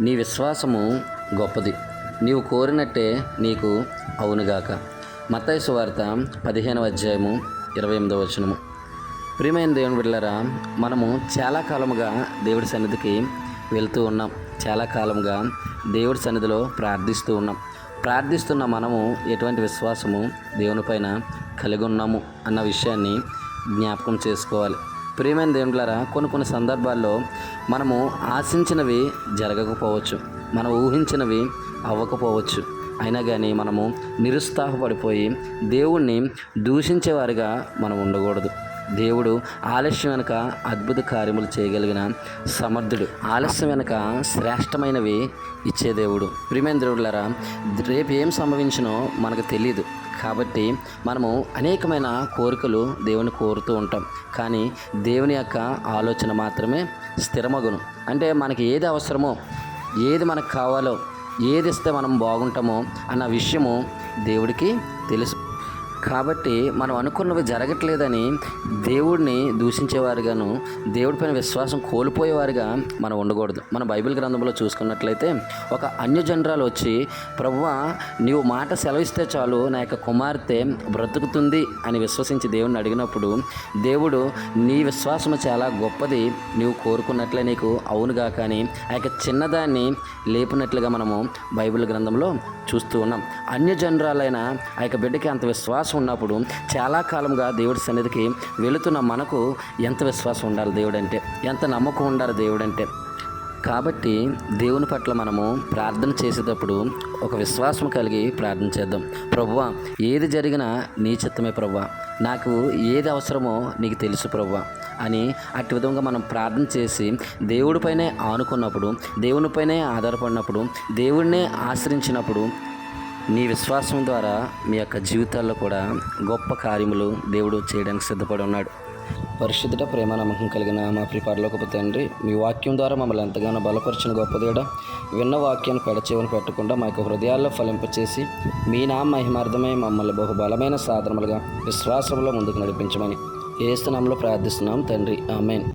నీ విశ్వాసము గొప్పది. నీవు కోరినట్టే నీకు అవునుగాక. మత్తైసు వార్త పదిహేనవ అధ్యాయము ఇరవై ఎనిమిదవ వచనము. ప్రియమైన దేవుని బిడ్డలారా మనము చాలా కాలముగా దేవుడి సన్నిధికి వెళ్తూ ఉన్నాం. చాలా కాలముగా దేవుడి సన్నిధిలో ప్రార్థిస్తూ ఉన్నాం. ప్రార్థిస్తున్న మనము ఎటువంటి విశ్వాసము దేవుని పైన కలిగి ఉన్నాము అన్న విషయాన్ని జ్ఞాపకం చేసుకోవాలి. ప్రియమైన దేవునిలారా కొన్ని కొన్ని సందర్భాల్లో మనము ఆశించినవి జరగకపోవచ్చు మనం ఊహించినవి అవ్వకపోవచ్చు. అయినా కానీ మనము నిరుత్సాహపడిపోయి దేవుణ్ణి దూషించేవారిగా మనం ఉండకూడదు. దేవుడు ఆలస్యం వెనక అద్భుత కార్యములు చేయగలిగిన సమర్థుడు. ఆలస్యం వెనక శ్రేష్టమైనవి ఇచ్చే దేవుడు. ప్రిమేంద్రుడులరా రేపు ఏం సంభవించినో మనకు తెలియదు కాబట్టి మనము అనేకమైన కోరికలు దేవుని కోరుతూ ఉంటాం. కానీ దేవుని యొక్క ఆలోచన మాత్రమే స్థిరమగును. అంటే మనకి ఏది అవసరమో ఏది మనకు కావాలో ఏది ఇస్తే మనం బాగుంటామో అన్న విషయము దేవుడికి తెలుసు. కాబట్టి మనం అనుకున్నవి జరగట్లేదని దేవుడిని దూషించేవారుగాను దేవుడిపైన విశ్వాసం కోల్పోయేవారుగా మనం ఉండకూడదు. మన బైబిల్ గ్రంథంలో చూసుకున్నట్లయితే ఒక అన్యజనరాలు వచ్చి ప్రభువా నీవు మాట సెలవిస్తే చాలు నా యొక్క కుమార్తె బ్రతుకుతుంది అని విశ్వసించి దేవుడిని అడిగినప్పుడు దేవుడు నీ విశ్వాసము చాలా గొప్పది నీవు కోరుకున్నట్లే నీకు అవునుగా కానీ ఆ యొక్క చిన్నదాన్ని లేపినట్లుగా మనము బైబిల్ గ్రంథంలో చూస్తూ ఉన్నాం. అన్యజనరాలైన ఆ యొక్క బిడ్డకి అంత విశ్వాసం ఉన్నప్పుడు చాలా కాలంగా దేవుడి సన్నిధికి వెళుతున్న మనకు ఎంత విశ్వాసం ఉండాలి దేవుడంటే ఎంత నమ్మకం ఉండాలి దేవుడంటే. కాబట్టి దేవుని పట్ల మనము ప్రార్థన చేసేటప్పుడు ఒక విశ్వాసం కలిగి ప్రార్థన చేద్దాం. ప్రభువా ఏది జరిగినా నీ చిత్తమే ప్రభువా. నాకు ఏది అవసరమో నీకు తెలుసు ప్రభువా అని అట్టి విధంగా మనం ప్రార్థన చేసి దేవుడిపైనే ఆనుకున్నప్పుడు దేవునిపైనే ఆధారపడినప్పుడు దేవుడినే ఆశ్రయించినప్పుడు నీ విశ్వాసం ద్వారా మీ యొక్క జీవితాల్లో కూడా గొప్ప కార్యములు దేవుడు చేయడానికి సిద్ధపడి ఉన్నాడు. పరిశుద్ధ ప్రేమ నమ్మకం కలిగిన మా ప్రిపారలోకి తండ్రి మీ వాక్యం ద్వారా మమ్మల్ని ఎంతగానో బలపరిచిన గొప్ప విన్న వాక్యాన్ని పెడచేవని పెట్టకుండా మా యొక్క హృదయాల్లో ఫలింపచేసి మీ నా మహిమార్థమై మమ్మల్ని బహు బలమైన సాధనములుగా విశ్వాసంలో ముందుకు నడిపించమని ఏస్తునాంలో ప్రార్థిస్తున్నాం తండ్రి. ఆమెన్.